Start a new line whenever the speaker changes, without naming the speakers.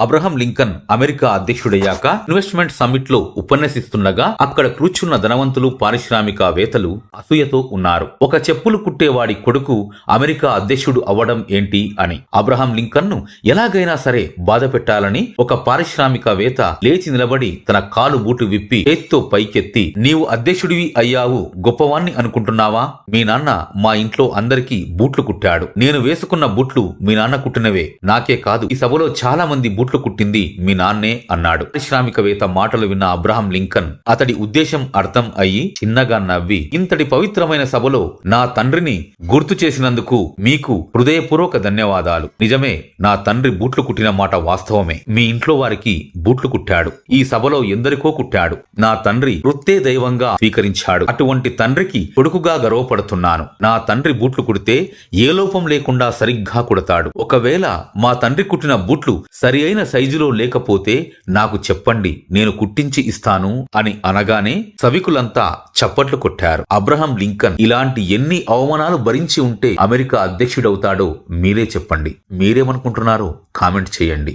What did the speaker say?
Abraham Lincoln America అధ్యక్షుడయ్యాక investment సమ్మిట్లో ఉపన్యసిస్తుండగా అక్కడ కూర్చున్న ధనవంతులు పారిశ్రామికవేత్తలు అసూయతో ఉన్నారు. ఒక చెప్పులు కుట్టేవాడి కొడుకు అమెరికా అధ్యక్షుడు అవ్వడం ఏంటి అని. అబ్రహం లింకన్ను ఎలాగైనా సరే బాధ పెట్టాలని ఒక పారిశ్రామికవేత్త లేచి నిలబడి తన కాలు బూటు విప్పి చేత్తో పైకెత్తి నీవు అధ్యక్షుడివి అయ్యావు గొప్పవాణ్ణి అనుకుంటున్నావా? మీ నాన్న మా ఇంట్లో అందరికీ బూట్లు కుట్టాడు. నేను వేసుకున్న బూట్లు మీ నాన్న కుట్టినవే. నాకే కాదు ఈ సభలో చాలా మంది బూట్లు కుట్టింది మీ నాన్నే అన్నాడు. పారిశ్రామికవేత్త మాటలు విన్న అబ్రహం లింకన్ అతడి ఉద్దేశం అర్థం అయ్యి చిన్నగా నవ్వి ఇంతటి పవిత్రమైన సభలో నా తండ్రిని గుర్తు చేసినందుకు మీకు హృదయపూర్వక ధన్యవాదాలు. నిజమే నా తండ్రి బూట్లు కుట్టిన మాట వాస్తవమే. మీ ఇంట్లో వారికి బూట్లు కుట్టాడు. ఈ సభలో ఎందరికో కుట్టాడు. నా తండ్రి వృత్తే దైవంగా స్వీకరించాడు. అటువంటి తండ్రికి కొడుకుగా గర్వపడుతున్నాను. నా తండ్రి బూట్లు కుడితే ఏ లోపం లేకుండా సరిగ్గా కుడతాడు. ఒకవేళ మా తండ్రి కుట్టిన బూట్లు సరి సరైన సైజులో లేకపోతే నాకు చెప్పండి నేను కుట్టించి ఇస్తాను అని అనగానే సవికులంతా చప్పట్లు కొట్టారు. అబ్రహం లింకన్ ఇలాంటి ఎన్ని అవమానాలు భరించి ఉంటే అమెరికా అధ్యక్షుడవుతాడో మీరే చెప్పండి. మీరేమనుకుంటున్నారో కామెంట్ చేయండి.